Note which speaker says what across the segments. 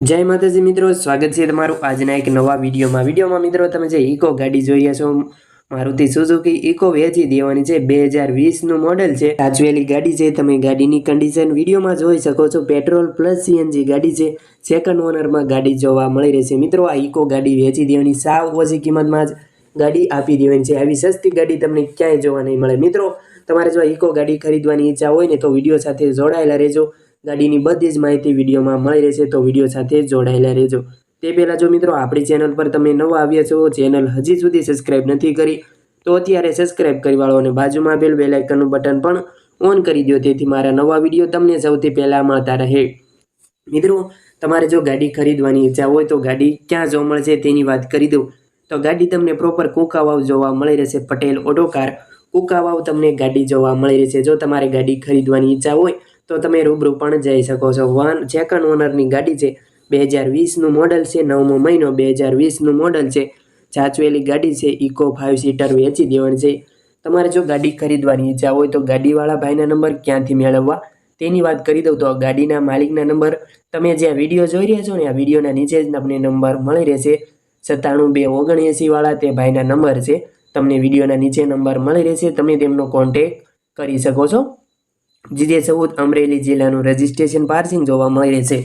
Speaker 1: જય માતાજી મિત્રો, સ્વાગત છે તમારું આજના એક નવા વિડીયોમાં. વિડીયોમાં મિત્રો તમે જે ઇકો ગાડી જોઈ રહ્યા છો, મારુતિ સુઝુકી ઇકો વેચી દેવાની છે. બે હજાર વીસનું મોડલ છે. સાચવેલી ગાડી છે. તમે ગાડીની કન્ડિશન વિડીયોમાં જોઈ શકો છો. પેટ્રોલ પ્લસ સીએનજી ગાડી છે. સેકન્ડ ઓનરમાં ગાડી જોવા મળી રહેશે મિત્રો, આ ઇકો ગાડી વેચી દેવાની સાવ ઓછી કિંમતમાં જ ગાડી આપી દેવાની છે. આવી સસ્તી ગાડી તમને ક્યાંય જોવા નહીં મળે. મિત્રો, તમારે જો ઇકો ગાડી ખરીદવાની ઈચ્છા હોય ને તો વીડિયો સાથે જોડાયેલા રહેજો. ગાડીની બધી જ માહિતી વિડીયોમાં મળી રહેશે, તો વીડિયો સાથે જોડાયેલા રહેજો. તે પહેલાં જો મિત્રો, આપણી ચેનલ પર તમે નવા આવ્યા છો, ચેનલ હજી સુધી સબસ્ક્રાઈબ નથી કરી, તો અત્યારે સબસ્ક્રાઈબ કરી વાળો અને બાજુમાં બેલ બેલાઇકનનું બટન પણ ઓન કરી દો, તેથી મારા નવા વીડિયો તમને સૌથી પહેલાં મળતા રહે. મિત્રો, તમારે જો ગાડી ખરીદવાની ઈચ્છા હોય, તો ગાડી ક્યાં જોવા મળશે તેની વાત કરી દઉં. તો ગાડી તમને પ્રોપર કુકાવાવ જોવા મળી રહેશે, પટેલ ઓટો કાર. કુકાવાવ તમને ગાડી જોવા મળી રહેશે. જો તમારે ગાડી ખરીદવાની ઈચ્છા હોય તો તમે રૂબરૂ પણ જઈ શકો છો. વન સેકન્ડ ઓનરની ગાડી છે. બે હજાર વીસનું મોડલ છે. નવમો મહિનો બે હજાર વીસનું મોડલ છે. ચાચવેલી ગાડી છે. ઇકો ફાઇવ સીટર વેચી દેવાની છે. તમારે જો ગાડી ખરીદવાની ઈચ્છા હોય તો ગાડીવાળા ભાઈના નંબર ક્યાંથી મેળવવા? તેની વાત કરી દઉં તો ગાડીના માલિકના નંબર તમે જ્યાં વીડિયો જોઈ રહ્યા છો ને, આ વિડીયોના નીચે જ તમને નંબર મળી રહેશે. સત્તાણું બે ઓગણએંસીવાળા તે ભાઈના નંબર છે. તમને વિડીયોના નીચે નંબર મળી રહેશે. તમે તેમનો કોન્ટેક કરી શકો છો. જીજે ચૌદ અમરેલી જિલ્લાનું રજિસ્ટ્રેશન પાર્સિંગ જોવા મળે છે.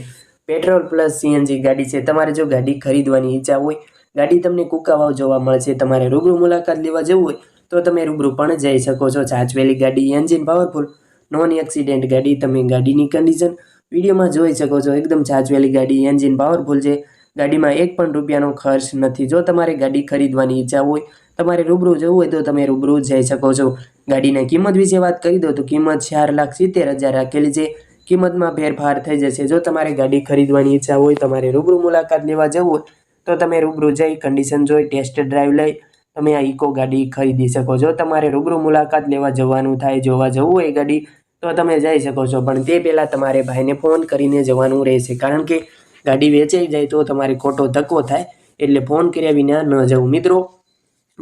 Speaker 1: પેટ્રોલ પ્લસ સીએનજી ગાડી છે. તમારે જો ગાડી ખરીદવાની ઈચ્છા હોય, ગાડી તમને કુકાવાવ જોવા મળશે. તમારે રૂબરૂ મુલાકાત લેવા જવું હોય, તો તમે રૂબરૂ પણ જઈ શકો છો. સાચવેલી ગાડી એન્જિન પાવરફુલ નોન એક્સિડેન્ટ ગાડી. તમે ગાડીની કન્ડિશન વિડીયોમાં જોઈ શકો છો. એકદમ સાચવેલી ગાડી એન્જિન પાવરફુલ છે. ગાડીમાં એક પણ રૂપિયાનો ખર્ચ નથી. જો તમારે ગાડી ખરીદવાની ઈચ્છા હોય, તમારે રૂબરૂ જવું હોય, તો તમે રૂબરૂ જઈ શકો છો. ગાડીની કિંમત વિશે વાત કરી દો તો કિંમત ચાર લાખ સિત્તેર હજાર રાખેલી છે. કિંમતમાં ફેરફાર થઈ જશે. જો તમારે ગાડી ખરીદવાની ઈચ્છા હોય, તમારે રૂબરૂ મુલાકાત લેવા જવું તો તમે રૂબરૂ જઈ કન્ડિશન જોઈ ટેસ્ટ ડ્રાઈવ લઈ, તમે આ ઇકો ગાડી ખરીદી શકો છો. તમારે રૂબરૂ મુલાકાત લેવા જવાનું થાય, જોવા જવું હોય ગાડી, તો તમે જઈ શકો છો. પણ તે પહેલાં તમારે ભાઈને ફોન કરીને જવાનું રહેશે. કારણ કે ગાડી વેચાઈ જાય તો તમારે ખોટો ધક્કો થાય, એટલે ફોન કર્યા વિના ન જવું. મિત્રો,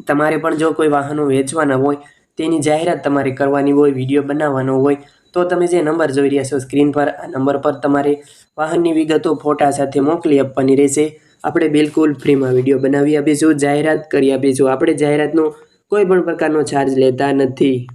Speaker 1: તમારે પણ જો કોઈ વાહનો વેચવાના હોય તેની જાહેરાત તમારે કરવાની હોય, વીડિયો બનાવવાનો હોય, તો તમે જે નંબર જોઈ રહ્યા છો સ્ક્રીન પર, આ નંબર પર તમારે વાહનની વિગતો ફોટા સાથે મોકલી આપવાની રહેશે. આપણે બિલકુલ ફ્રીમાં વીડિયો બનાવી આપીશું, જાહેરાત કરી આપીશું. આપણે જાહેરાતનો કોઈ પણ પ્રકારનો ચાર્જ લેતા નથી.